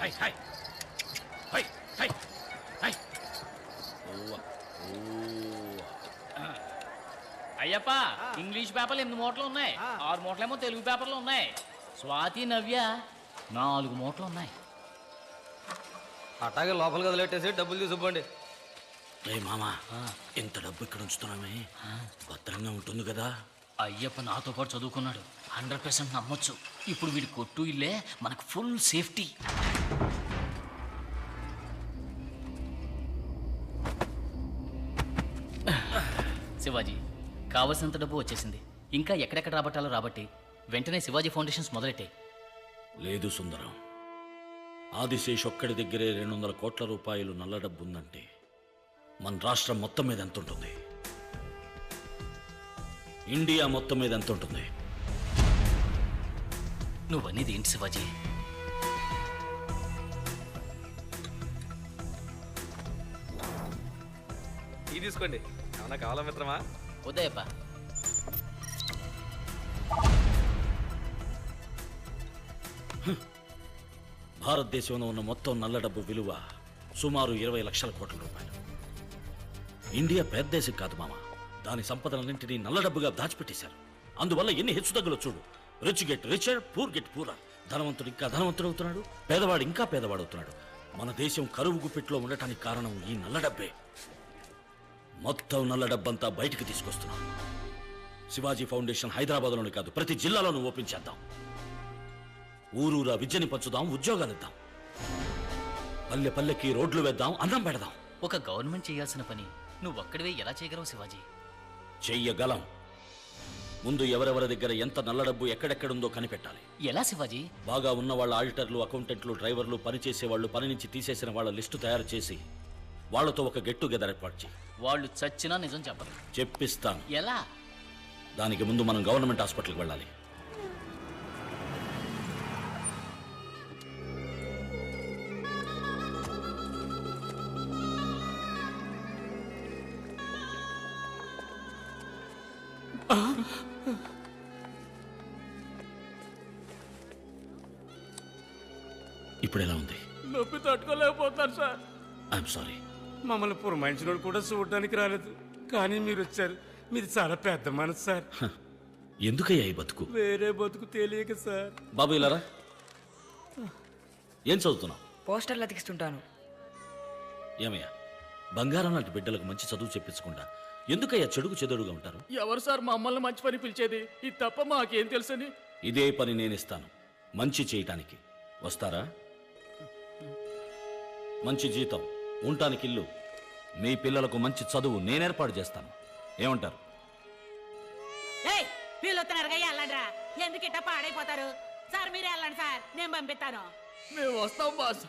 High హై హై హై హై ఓవా ఓవా అయ్యప్ప ఇంగ్లీష్ పేపర్లు ఎనిమిది మూటలు ఉన్నాయి. ఆరు మూటలేమో తెలుగు పేపర్లు ఉన్నాయి. స్వాతి నవ్య నాలుగు మూటలు ఉన్నాయి. అట్లాగే లోపలికి వదిలేట్టేసి డబ్బులు తీసుకుపోండి. రే మామా ఇంత డబ్బు ఇక్కడ ఉంచుతున్నామే. భద్రంగా ఉంటుంది కదా. అయ్యప్ప నాతో పాటు చదువుకున్నాడు. హండ్రెడ్ పర్సెంట్ నమ్మొచ్చు. ఇప్పుడు వీడి కొట్టు ఇల్లే మనకు ఫుల్ సేఫ్టీ. శివాజీ కావలసినంత డబ్బు వచ్చేసింది. ఇంకా ఎక్కడెక్కడ రాబట్టాలో రాబట్టి వెంటనే శివాజీ ఫౌండేషన్స్ మొదలెట్టాయి లేదు సుందరం. ఆదిశేష్ ఒక్కడి దగ్గరే రెండు వందల కోట్ల రూపాయలు నల్ల డబ్బు ఉందంటే మన రాష్ట్రం మొత్తం మీద ఎంత ఉంటుంది ఇండియా మొత్తం మీద ఎంత ఉంటుంది? నువ్వనేది ఏంటి శివాజీ? ఇది తీసుకోండి. ఏమన్నా కావాలా మిత్రమా? ఉదయప్ప భారతదేశంలో ఉన్న మొత్తం నల్ల డబ్బు విలువ సుమారు ఇరవై లక్షల కోట్ల రూపాయలు. ఇండియా పెద్ద దేశం కాదు మామ? దాని సంపదలన్నింటినీ నల్ల డబ్బుగా దాచిపెట్టేశారు. అందువల్ల ఎన్ని హెచ్చుతగ్గులు చూడు. Rich get richer poor get poorer. ధనవంతుడు ఇంకా ధనవంతుడు అవుతున్నాడు పేదవాడు ఇంకా పేదవాడు అవుతున్నాడు మన దేశం కరువు గుప్పిట్లో ఉండటానికి కారణం ఈ నల్ల డబ్బే మొత్తం నల్ల డబ్బంతా బయటికి తీసుకొస్తున్నాం. శివాజీ ఫౌండేషన్ హైదరాబాద్లోనే కాదు ప్రతి జిల్లాలోనూ ఓపెన్ చేద్దాం. ఊరూరా విద్యని పంచుదాం ఉద్యోగాలు ఇద్దాం. పల్లె పల్లెకి రోడ్లు వేద్దాం అన్నం పెడదాం. ఒక గవర్నమెంట్ చేయాల్సిన పని. నువ్వు ఒక్కడివే ఎలా చేయగలవు శివాజీ? చెయ్యగలం. ముందు ఎవరెవరి దగ్గర ఎంత నల్ల డబ్బు ఎక్కడెక్కడుందో కనిపెట్టాలి. ఎలా శివాజీ? బాగా ఉన్న వాళ్ళ ఆడిటర్లు అకౌంటెంట్లు డ్రైవర్లు పనిచేసే వాళ్ళు పని నుంచి తీసేసిన వాళ్ళ లిస్టు తయారు చేసి వాళ్ళతో ఒక గెట్ టుగెదర్ ఏర్పాటు చేయి. వాళ్ళు చచ్చినా నిజం చెప్పరు. చెప్పిస్తాను. ఎలా? దానికి ముందు మనం గవర్నమెంట్ హాస్పిటల్కి వెళ్ళాలి. ఇప్పుడు ఎలా ఉంది? నొప్పి తట్టుకోలేకపోతారు సార్. ఐఎమ్ సారీ మమ్మల్ని పురమాయించినోడు కూడా చూడడానికి రాలేదు. కానీ మీరు వచ్చారు. మీది చాలా పెద్ద మనసు సార్. ఎందుకయ్యా ఈ బతుకు? వేరే బతుకు తెలియక సార్. బాబు ఇలారా? ఏం చదువుతున్నావు? పోస్టర్లు అతికిస్తుంటాను. ఏమయ్యా? బంగారం లాంటి బిడ్డలకు మంచి చదువు చెప్పించకుండా ఎందుకయ్యా చెడుకు చెదడుగా ఉంటారు? ఎవరు సార్ మమ్మల్ని మంచి పని పిలిచేది? ఇది తప్ప మాకేం తెలుసని? ఇదే పని నేను ఇస్తాను. మంచి చేయటానికి. వస్తారా? మంచి జీతం ఉండటానికి ఇల్లు. మీ పిల్లలకు మంచి చదువు నేను ఏర్పాటు చేస్తాను. ఏమంటారు? వెళ్ళండిరా ఎందుకు ఇట్ట పాడైపోతారు? సార్ మీరే వెళ్ళండి సార్. నేను పంపిస్తాను. మేము వస్తాం boss.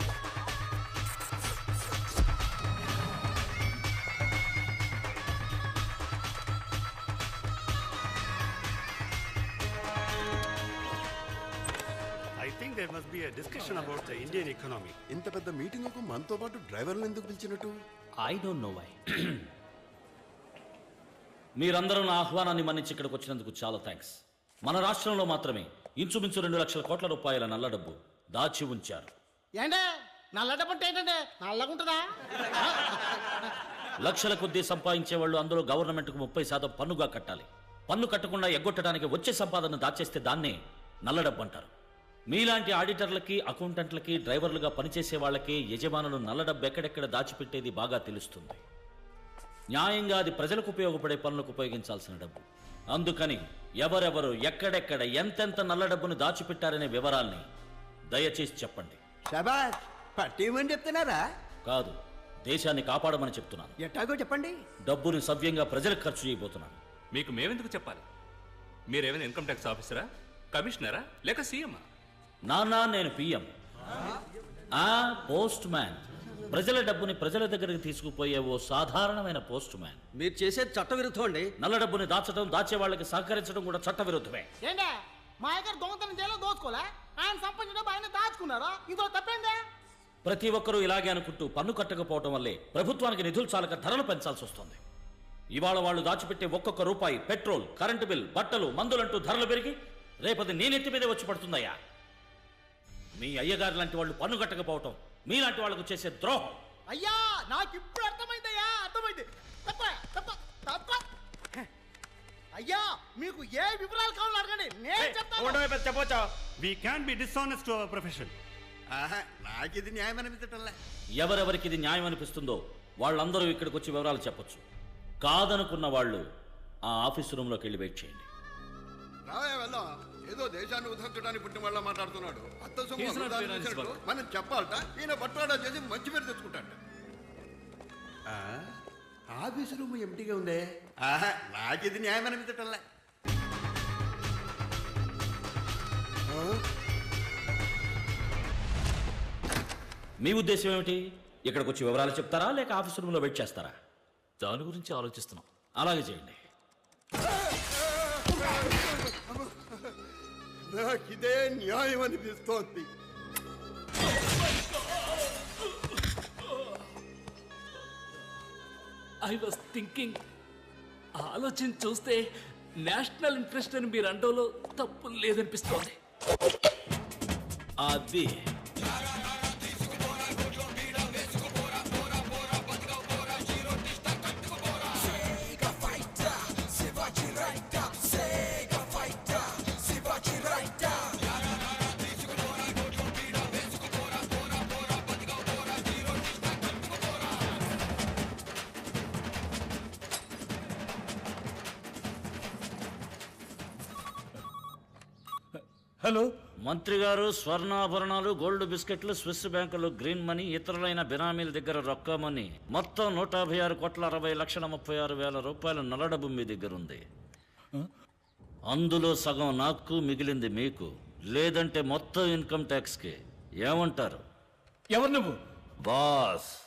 Must be a discussion about the Indian economy. ఇంత పెద్ద మీటింగ్కు మనతో పాటు డ్రైవర్లు ఎందుకు పిలిచినట్టు? ఐ డోంట్ నో వై మీరందరూ నా ఆహ్వానాన్ని మన్నించి ఇక్కడికి వచ్చినందుకు చాలా థ్యాంక్స్ మన రాష్ట్రంలో మాత్రమే ఇంచుమించు రెండు లక్షల కోట్ల రూపాయల నల్ల డబ్బు దాచి ఉంచారు. ఏంటే? నల్ల డబ్బంటే ఏంటంటే? నల్లగుంటుందా? లక్షల కొద్దీ సంపాదించే వాళ్ళు అందులో గవర్నమెంట్కు ముప్పై శాతం పన్నుగా కట్టాలి. పన్ను కట్టకుండా ఎగ్గొట్టడానికి వచ్చే సంపాదన దాచేస్తే దాన్నే నల్ల డబ్బు అంటారు. మీలాంటి ఆడిటర్లకి అకౌంటెంట్లకి డ్రైవర్లుగా పనిచేసే వాళ్ళకి యజమానులు నల్ల డబ్బు ఎక్కడెక్కడ దాచిపెట్టేది బాగా తెలుస్తుంది. న్యాయంగా అది ప్రజలకు ఉపయోగపడే పనులకు ఉపయోగించాల్సిన డబ్బు. అందుకని ఎవరెవరు ఎక్కడెక్కడ ఎంతెంత నల్ల డబ్బును దాచిపెట్టారనే వివరాల్ని దయచేసి చెప్పండి. పట్టిమని చెప్తున్నారా? కాదు దేశాన్ని కాపాడమని చెప్తున్నాను. ఎట్టాగో చెప్పండి. డబ్బుని సవ్యంగా ప్రజలకు ఖర్చు చేయబోతున్నాను. మీకు మేమెందుకు చెప్పాలి? మీరేమైనా ఇన్కమ్ ట్యాక్స్ ఆఫీసరా కమిషనరా లేక సీఎమా నానా నేను పిఎం. ఆ పోస్ట్ మ్యాన్ ప్రజల డబ్బుని ప్రజల దగ్గరికి తీసుకుపోయే ఓ సాధారణమైన పోస్ట్ మ్యాన్ మీరు చేసేది చట్ట విరుద్ధం అండి. నల్ల డబ్బుని దాచడం దాచే వాళ్ళకి సహకరించడం కూడా చట్ట విరుద్ధమే ఏంటే? మా దగ్గర దొంగతనం జైల్లో దోచుకోలే? ఆయన సంపాదించిన డబ్బు ఆయన దాచుకున్నారా? ఇందులో తప్పేందే ప్రతి ఒక్కరూ ఇలాగే అనుకుంటూ పన్ను కట్టకపోవటం వల్లే ప్రభుత్వానికి నిధులు చాలక ధరలు పెంచాల్సి వస్తుంది. ఇవాళ వాళ్ళు దాచిపెట్టే ఒక్కొక్క రూపాయి పెట్రోల్ కరెంటు బిల్ బట్టలు మందులంటూ ధరలు పెరిగి రేపది నేనెత్తి మీదే వచ్చి పడుతుందయ్యా. మీ అయ్యగారు లాంటి వాళ్ళు పన్ను కట్టకపోవటం మీలాంటి వాళ్ళకు చేసే ద్రోహం. అయ్యా నాకు ఇప్పుడు అర్థమైందయ్యా అర్థమైంది. తప్ప తప్ప తప్ప. అయ్యా మీకు ఏ వివరాలు కావాలో అడగండి. నేను చెప్తాను. చెప్పొచ్చా? We can't be dishonest to our profession. ఆహా, నాకిది న్యాయం అనిపించటంలే. ఎవరెవరికి ఇది న్యాయం అనిపిస్తుందో వాళ్ళందరూ ఇక్కడికి వచ్చి వివరాలు చెప్పొచ్చు. కాదనుకున్న వాళ్ళు ఆ ఆఫీస్ రూమ్లోకి వెళ్ళి వెయిట్ చేయండి. రావే వెళ్దాం ఏదో దేశాన్ని ఉద్ధరించడానికి పుట్టిన వాళ్ళ మాట్లాడుతున్నాడు. అత్త సొమ్ము. మనం చెప్పాలట ఈయన బట్వాడా చేసి మంచి పేరు తెచ్చుకుంటాడు. ఆ, ఆఫీసు రూమ్ ఎంటీగా ఉందే? ఆహా, నాకిది న్యాయం అనిపించటంలే మీ ఉద్దేశం ఏమిటి? ఇక్కడికి వచ్చి వివరాలు చెప్తారా లేక ఆఫీస్ రూమ్లో వెయిట్ చేస్తారా? దాని గురించి ఆలోచిస్తున్నాం. అలాగే చేయండి. నాకిదే న్యాయం అనిపిస్తోంది. ఐ వాస్ థింకింగ్ ఆలోచన చూస్తే నేషనల్ ఇంట్రెస్ట్ అని మీరు అండంలో తప్పు లేదనిపిస్తోంది. అది హలో? మంత్రి గారు స్వర్ణాభరణాలు గోల్డ్ బిస్కెట్లు స్విస్ బ్యాంకులు గ్రీన్ మనీ ఇతరులైన బినామీల దగ్గర రొక్కమని మొత్తం నూట యాభై ఆరు కోట్ల అరవై లక్షల ముప్పై ఆరు వేల రూపాయల నల్లడబ్బు మీ దగ్గర ఉంది. అందులో సగం నాకు మిగిలింది మీకు. లేదంటే మొత్తం ఇన్కమ్ ట్యాక్స్కి. ఏమంటారు? ఎవరు నువ్వు? బాస్.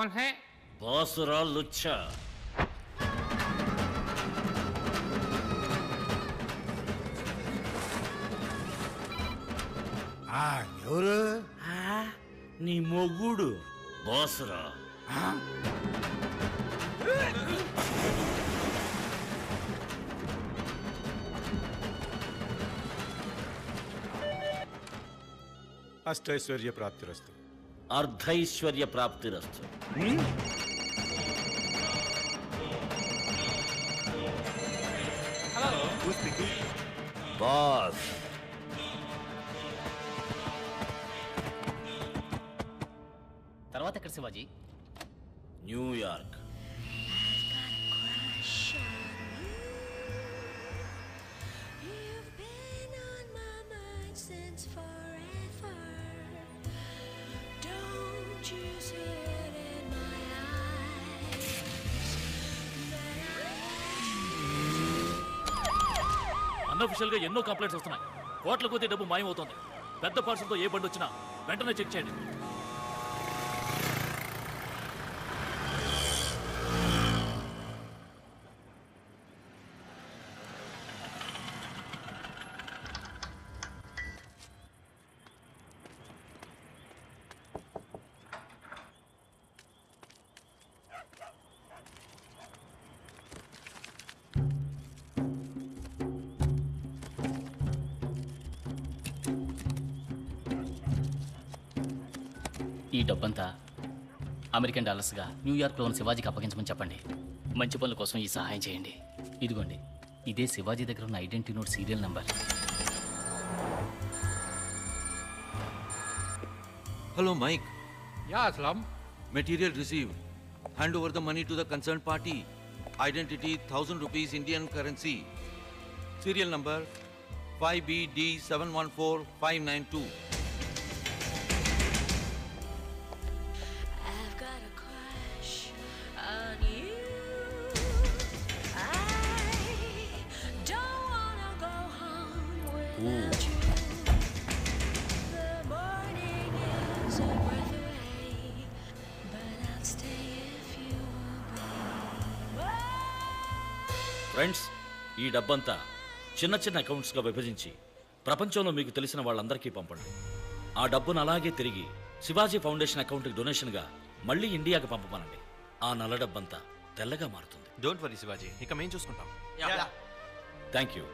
కౌన్ హై బాసురా లుచ్చా ఎవరు నీ మొగుడు బాసురా అష్టైశ్వర్య ప్రాప్తిరస్తు. అర్ధైశ్వర్య ప్రాప్తిరస్తు బాస్ తర్వాత ఎక్కడ శివాజీ న్యూయార్క్ అన్అఫిషియల్గా ఎన్నో కంప్లైంట్స్ వస్తున్నాయి. కోట్ల కొద్ది డబ్బు మాయమవుతోంది. పెద్ద పార్సల్తో ఏ బండి వచ్చినా వెంటనే చెక్ చేయండి. ఈ డబ్బంతా అమెరికన్ డాలర్స్గా న్యూయార్క్లో ఉన్న శివాజీకి అప్పగించమని చెప్పండి. మంచి పనుల కోసం ఈ సహాయం చేయండి. ఇదిగోండి ఇదే శివాజీ దగ్గర ఉన్న identity note serial number. Hello Mike. Yeah Aslam. Material receive. Hand over the money to the concern party. Identity thousand rupees Indian currency. Serial number five B seven one four five nine two. Friends ఈ డబ్బంతా చిన్న చిన్న అకౌంట్స్గా విభజించి ప్రపంచంలో మీకు తెలిసిన వాళ్ళందరికీ పంపండి. ఆ డబ్బును అలాగే తిరిగి శివాజీ ఫౌండేషన్ అకౌంట్కి డొనేషన్గా మళ్ళీ ఇండియాకి పంపమనండి. ఆ నల్ల డబ్బంతా తెల్లగా మారుతుంది. Don't worry Shivaji. ఇక మేము చూసుకుంటాం. Thank you